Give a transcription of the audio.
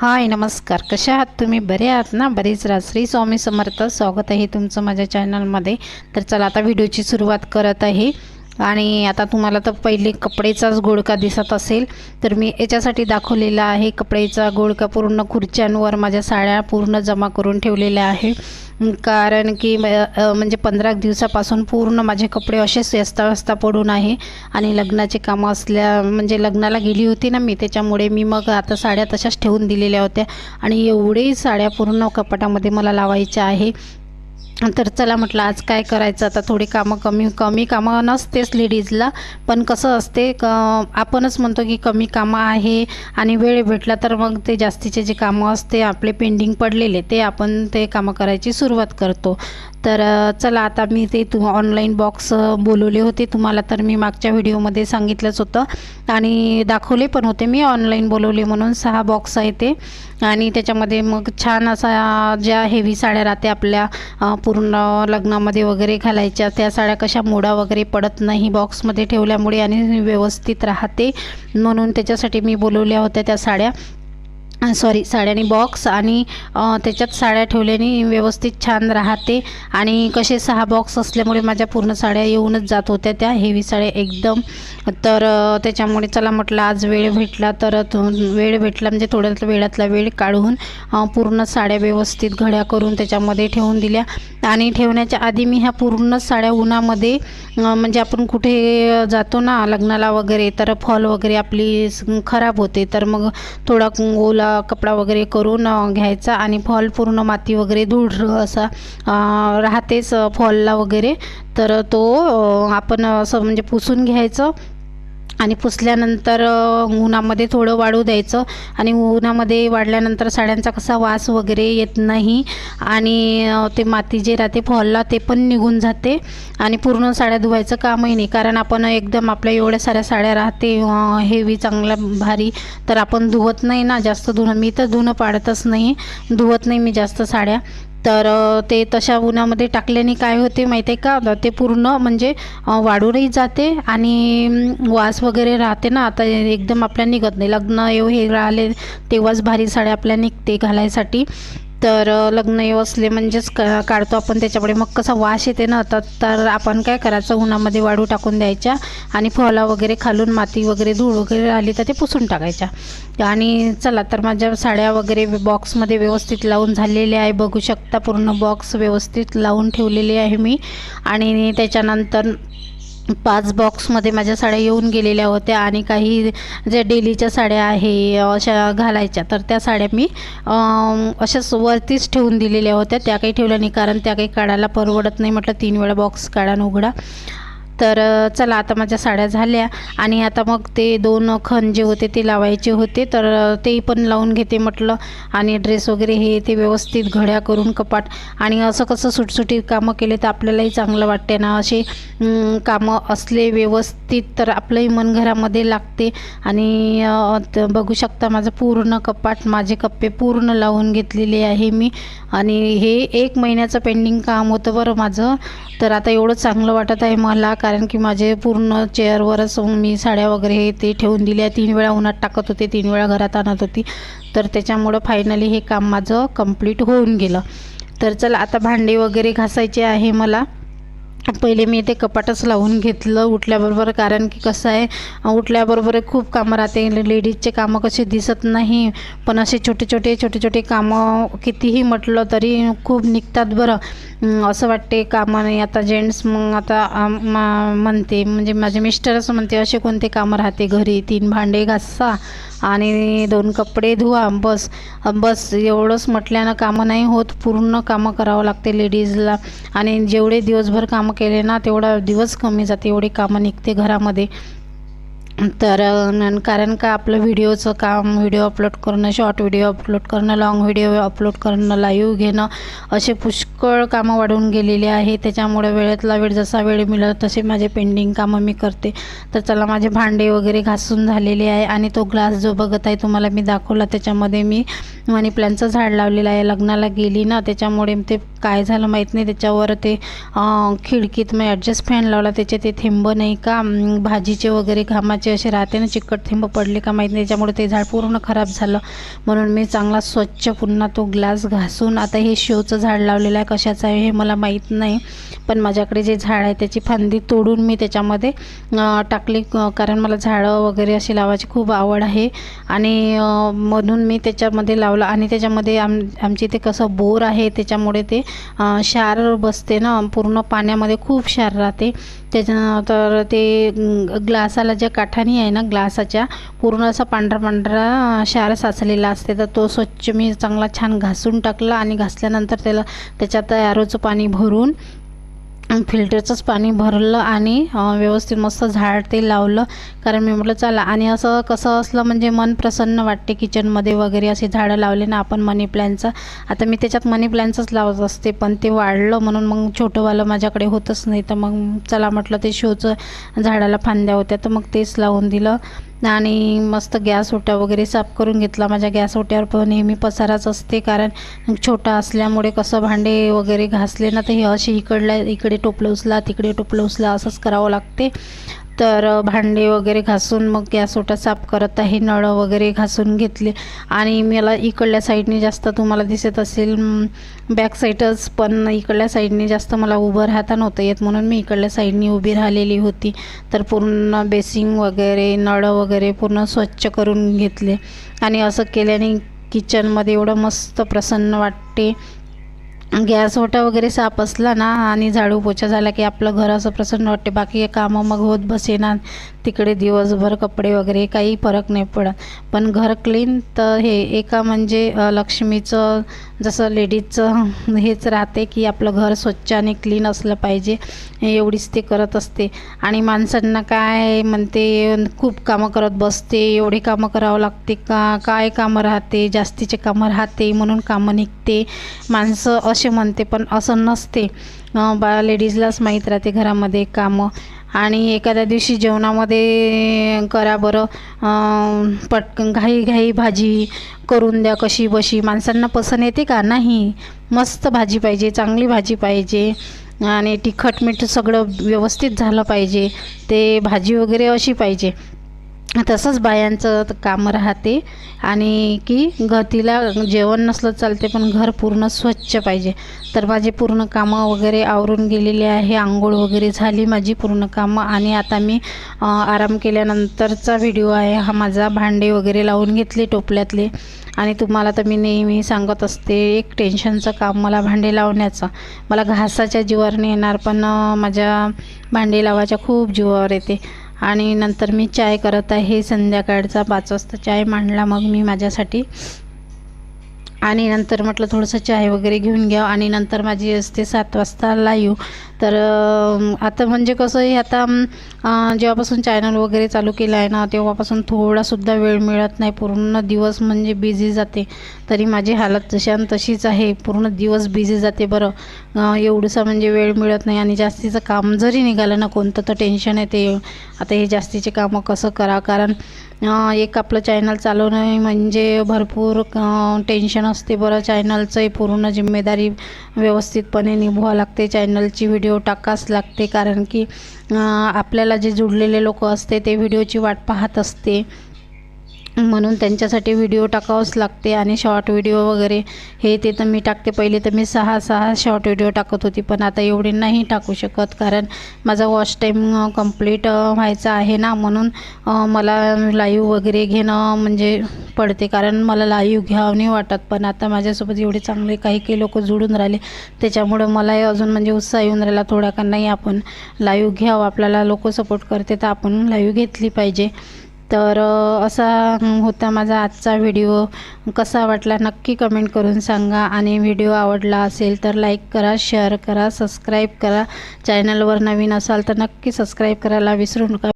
हाय नमस्कार. कशा आहात तुम्ही? बरे आहात ना? बरेच राहा श्री स्वामी समर्थ स्वागत आहे तुमचं माझ्या चॅनलमध्ये तर चला आता व्हिडिओची सुरुवात करत आहे. आणि आता तुम्हाला तर पहिले कपडेचाच गोडका दिसत असेल तर मी याच्यासाठी दाखवलेला आहे कपडेचा गोडका पूर्ण खुर्च्यांवर माझ्या साड्या पूर्ण जमा करून ठेवलेल्या आहे. कारण की म- म्हणजे पंधरा दिवसापासून पूर्ण माझे कपडे असेच व्यस्ताव्यस्ता पडून आहे आणि लग्नाचे कामं असल्या म्हणजे लग्नाला गेली होती ना मी त्याच्यामुळे मी मग आता साड्या तशाच ठेवून दिलेल्या होत्या. आणि एवढे साड्या पूर्ण कपाटामध्ये मला लावायच्या आहे. तर चला म्हटलं आज काय करायचं? आता थोडी कामं कमी कमी कामं नसतेच लेडीजला पण कसं असते क आपणच म्हणतो की कमी कामं आहे आणि वेळ भेटला तर मग ते जास्तीचे जे कामं असते आपले पेंडिंग पडलेले ते आपण ते कामं करायची सुरुवात करतो. तर चला आता मी ते तू ऑनलाईन बॉक्स बोलवले होते. तुम्हाला तर मी मागच्या व्हिडिओमध्ये सांगितलंच होतं. आणि दाखवले पण होते मी ऑनलाईन बोलवले म्हणून. सहा बॉक्स आहे ते. आणि त्याच्यामध्ये मग छान असा ज्या हेवी साड्या राहते आपल्या पूर्ण लग्नामध्ये वगैरे घालायच्या त्या साड्या कशा मोडा वगैरे पडत नाही बॉक्समध्ये ठेवल्यामुळे आणि व्यवस्थित राहते. म्हणून त्याच्यासाठी मी बोलवल्या होत्या त्या साड्या. सॉरी साड्यानी बॉक्स आणि त्याच्यात साड्या ठेवल्याने व्यवस्थित छान राहते. आणि कसे सहा बॉक्स असल्यामुळे माझ्या पूर्ण साड्या येऊनच जात होत्या त्या हेवी साड्या एकदम. तर त्याच्यामुळे चला म्हटलं आज वेळ भेटला तर वेळ भेटला म्हणजे थोड्या वेळातला वेळ काढून पूर्ण साड्या व्यवस्थित घड्या करून त्याच्यामध्ये ठेवून दिल्या. आणि ठेवण्याच्या आधी मी ह्या पूर्ण साड्या उन्हामध्ये म्हणजे आपण कुठे जातो ना लग्नाला वगैरे तर फॉल वगैरे आपली खराब होते. तर मग थोडा ओला कपडा वगैरे करून घ्यायचा आणि फॉल पूर्ण माती वगैरे धूळ असा राहतेच फॉलला वगैरे. तर तो आपण असं म्हणजे पुसून घ्यायचं. आणि पुसल्यानंतर उन्हामध्ये थोडं वाळू द्यायचं आणि उन्हामध्ये वाढल्यानंतर साड्यांचा कसा वास वगैरे येत नाही आणि ते माती जे राहते फॉलला ते पण निघून जाते आणि पूर्ण साड्या धुवायचं कामही नाही. कारण आपण एकदम आपल्या एवढ्या साऱ्या साड्या राहते हेवी चांगल्या भारी तर आपण धुवत नाही ना जास्त धुणं. मी तर धुणं पाडतच नाही. धुवत नाही मी जास्त साड्या. तर ते तशा उन्हामध्ये टाकल्याने काय होते माहिती आहे का ते पूर्ण म्हणजे वाढूनही जाते आणि वास वगैरे राहते ना. आता एकदम आपल्या निघत नाही. लग्न येऊ हे राहिले तेव्हाच भारी साड्या आपल्या निघते घालायसाठी. तर लग्न येऊ असले म्हणजेच क काढतो आपण त्याच्यामुळे मग कसा वास येते ना तर तर आपण काय करायचं? उन्हामध्ये वाळू टाकून द्यायच्या आणि फॉला वगैरे खालून माती वगैरे धूळ वगैरे राहिली तर ते पुसून टाकायच्या. आणि चला तर माझ्या साड्या वगैरे बॉक्समध्ये व्यवस्थित लावून झालेले आहे. बघू शकता पूर्ण बॉक्स व्यवस्थित लावून ठेवलेली आहे मी. आणि त्याच्यानंतर पाच बॉक्समध्ये माझ्या साड्या येऊन गेलेल्या होत्या आणि काही ज्या डेलीच्या साड्या आहे अशा घालायच्या. तर त्या साड्या मी अशाच वरतीच ठेवून दिलेल्या होत्या. त्या काही ठेवल्या नाही कारण त्या काही काढायला परवडत नाही म्हटलं. तीन वेळा बॉक्स काढा उघडा. तर चला आता माझ्या साड्या झाल्या आणि आता मग ते दोन खण जे होते ते लावायचे होते. तर ते पण लावून घेते म्हटलं आणि ड्रेस वगैरे हे ते व्यवस्थित घड्या करून कपाट आणि असं कसं सुटसुटीत कामं केले तर आपल्यालाही चांगलं वाटते ना. असे कामं असले व्यवस्थित तर आपलंही मन घरामध्ये लागते आणि बघू शकता माझं पूर्ण कपाट माझे कप्पे पूर्ण लावून घेतलेले आहे मी आणि हे एक महिन्याचं पेंडिंग काम होतं बरं माझं. तर आता एवढं चांगलं वाटत आहे मला कारण कारण की माझे पूर्ण चेअरवरच मी साड्या वगैरे हे ते ठेवून दिल्या. तीन वेळा उन्हात टाकत होते तीन वेळा घरात आणत होती. तर त्याच्यामुळं फायनली हे काम माझं कंप्लीट होऊन गेलं. तर चला आता भांडे वगैरे घासायचे आहे मला. पहिले मी ते कपाटच लावून घेतलं उठल्याबरोबर कारण की कसं आहे उठल्याबरोबर खूप कामं राहते. लेडीजचे कामं कसे दिसत नाही पण असे छोटे छोटे छोटे छोटे कामं कितीही म्हटलं तरी खूप निघतात बरं. असं वाटते कामं नाही आता जेंट्स मग आता मा- म्हणते म्हणजे माझे मिस्टरच म्हणते असे कोणते कामं राहते घरी? तीन भांडे घासा आणि दोन कपडे धुवा बस. बस एवढंच म्हटल्यानं कामं नाही होत. पूर्ण कामं करावं लागते लेडीजला. आणि जेवढे दिवसभर कामं केले ना तेवढा दिवस कमी जाते एवढी कामं निघते घरामध्ये. तर कारण का आपलं व्हिडिओचं काम व्हिडिओ अपलोड करणं शॉर्ट व्हिडिओ अपलोड करणं लाँग व्हिडिओ अपलोड करणं लाईव्ह घेणं असे पुष्कळ कामं वाढून गेलेले आहे. त्याच्यामुळे वेळेतला वेळ जसा वेळ मिळत तसे माझे पेंडिंग कामं मी करते. तर चला माझे भांडे वगैरे घासून झालेले आहे आणि तो ग्लास जो बघत आहे तुम्हाला मी दाखवला. त्याच्यामध्ये मी मनी प्लॅनचं झाड लावलेलं आहे. लग्नाला गेली ना त्याच्यामुळे ते काय झालं माहीत नाही. त्याच्यावर ते खिडकीत मी ॲडजस्ट फॅन लावला. त्याचे ते थेंब नाही का भाजीचे वगैरे घामाचे असे राहते ना चिकट थेंब पडले का माहीत नाही. त्याच्यामुळे ते झाड पूर्ण खराब झालं. म्हणून मी चांगला स्वच्छ पुन्हा तो ग्लास घासून आता हे शोचं झाड लावलेलं आहे कशाचं आहे हे मला माहीत नाही. पण माझ्याकडे जे झाड आहे त्याची फांदी तोडून मी त्याच्यामध्ये टाकली. कारण मला झाडं वगैरे अशी लावायची खूप आवड आहे. आणि म्हणून मी त्याच्यामध्ये लावलं. आणि त्याच्यामध्ये आम आमच्या इथे कसं बोर आहे त्याच्यामुळे ते क्षार बसते ना. पूर्ण पाण्यामध्ये खूप क्षार राहते. त्याच्यानंतर ते ग्लासाला ज्या काठा ठिकाणी आहे ना ग्लासाच्या पूर्ण असा पांढरा पांढरा क्षार साचलेला असते. तर तो स्वच्छ मी चांगला छान घासून टाकला आणि घासल्यानंतर त्याला त्याच्यात ॲरोचं पाणी भरून फिल्टरचंच पाणी भरलं आणि व्यवस्थित मस्त झाड ते लावलं. कारण मी म्हटलं चला. आणि असं कसं असलं म्हणजे मन प्रसन्न वाटते किचनमध्ये वगैरे असे झाडं लावले ना आपण मनी प्लॅनचं आता मी त्याच्यात मनी प्लॅनचंच लावत असते पण ते वाढलं म्हणून मग छोटंवालं माझ्याकडे होतच नाही. तर मग चला म्हटलं ते शोचं झाडाला फांद्या होत्या तर मग तेच लावून दिलं. आणि मस्त गॅस ओटा वगैरे साफ करून घेतला. माझ्या गॅस ओट्यावर पण नेहमी पसाराच असते कारण छोटा असल्यामुळे कसं भांडे वगैरे घासले ना तर हे असे इकडल्या इकडे टोपलं उचला तिकडे टोपलं उचला असंच करावं लागते. तर भांडे वगैरे घासून मग गॅस ओटा साफ करत आहे नळं वगैरे घासून घेतले. आणि मला इकडल्या साईडने जास्त तुम्हाला दिसत असेल बॅक साईडच पण इकडल्या साईडने जास्त मला उभं राहता नव्हतं येत म्हणून मी इकडल्या साईडने उभी राहिलेली होती. तर पूर्ण बेसिंग वगैरे नळं वगैरे पूर्ण स्वच्छ करून घेतले. आणि असं केल्याने किचनमध्ये एवढं मस्त प्रसन्न वाटते. गॅस ओटा वगैरे साफ असला ना आणि झाडू पोछा झाला की आपलं घर असं प्रसन्न वाटते. बाकी कामं मग होत बसेना. तिकडे दिवसभर कपडे वगैरे काही फरक नाही पडत. पण घर क्लीन तर हे एका म्हणजे लक्ष्मीचं जसं लेडीजचं हेच राहते की आपलं घर स्वच्छ आणि क्लीन असलं पाहिजे. एवढीच ते करत असते. आणि माणसांना काय म्हणते खूप कामं करत बसते. एवढे कामं करावं लागते का? काय कामं राहते? जास्तीचे कामं राहते म्हणून कामं निघते. माणसं असे म्हणते पण असं नसते. बा लेडीजलाच माहीत राहते घरामध्ये कामं. आणि एखाद्या दिवशी जेवणामध्ये करा बरं. पटकन घाई घाई भाजी करून द्या कशी बशी. माणसांना पसंत येते का? नाही. मस्त भाजी पाहिजे चांगली भाजी पाहिजे. आणि तिखट मीठ सगळं व्यवस्थित झालं पाहिजे. ते भाजी वगैरे अशी पाहिजे. तसंच बायांचं काम राहते. आणि की घ तिला जेवण नसलं चालते पण घर पूर्ण स्वच्छ पाहिजे. तर माझे पूर्ण कामं वगैरे आवरून गेलेले आहे. आंघोळ वगैरे झाली माझी पूर्ण कामं. आणि आता मी आराम केल्यानंतरचा व्हिडिओ आहे. हा माझा भांडे वगैरे लावून घेतले टोपल्यातले. आणि तुम्हाला तर मी नेहमी सांगत असते एक टेन्शनचं काम मला भांडे लावण्याचं. मला घासाच्या जीवावर येणार पण माझ्या भांडे लावायच्या खूप जीवावर येते. आणि नंतर मी चाय करत आहे. संध्याकाळचा पाच वाजता चाय मांडला. मग मी माझ्यासाठी आणि नंतर म्हटलं थोडंसं चाय वगैरे घेऊन घ्या. आणि नंतर माझी असते सात वाजता लाईव तर आता म्हणजे कसं आहे आता जेव्हापासून चॅनल वगैरे चालू केलं आहे ना तेव्हापासून थोडासुद्धा वेळ मिळत नाही. पूर्ण दिवस म्हणजे बिझी जाते. तरी माझी हालत जशान तशीच आहे. पूर्ण दिवस बिझी जाते बरं. एवढंसं म्हणजे वेळ मिळत नाही आणि जास्तीचं काम जरी निघालं ना कोणतं तर टेन्शन येते. आता हे जास्तीचे कामं कसं करा? कारण एक आपलं चॅनल चालवणं म्हणजे भरपूर टेन्शन असते बरं. चॅनलचंही पूर्ण जिम्मेदारी व्यवस्थितपणे निभवा लागते. चॅनलची व्हिडिओ टाकाच लागते. कारण की आपल्याला जे जुडलेले लोक असते ते व्हिडिओची वाट पाहत असते. म्हणून त्यांच्यासाठी व्हिडिओ टाकावंच लागते आणि शॉर्ट व्हिडिओ वगैरे. हे ते तर मी टाकते. पहिले तर मी सहा सहा शॉर्ट व्हिडिओ टाकत होती पण आता एवढे नाही टाकू शकत कारण माझा वॉच टाईम कंप्लीट व्हायचा आहे ना. म्हणून मला लाईव्ह वगैरे घेणं म्हणजे पडते कारण मला लाईव्ह घ्यावं नाही वाटत. पण आता माझ्यासोबत एवढे चांगले काही काही लोक जुळून राहिले. त्याच्यामुळं मलाही अजून म्हणजे उत्साह येऊन राहिला थोडा का नाही. आपण लाईव्ह घ्यावं. आपल्याला लोक सपोर्ट करते तर आपण लाईव्ह घेतली पाहिजे. तर असा होता माझा आजचा व्हिडिओ. कसा वाटला नक्की कमेंट करून सांगा. आणि व्हिडिओ आवडला असेल तर लाईक करा शेअर करा सबस्क्राईब करा. चॅनलवर नवीन असाल तर नक्की सबस्क्राईब करायला विसरू नका.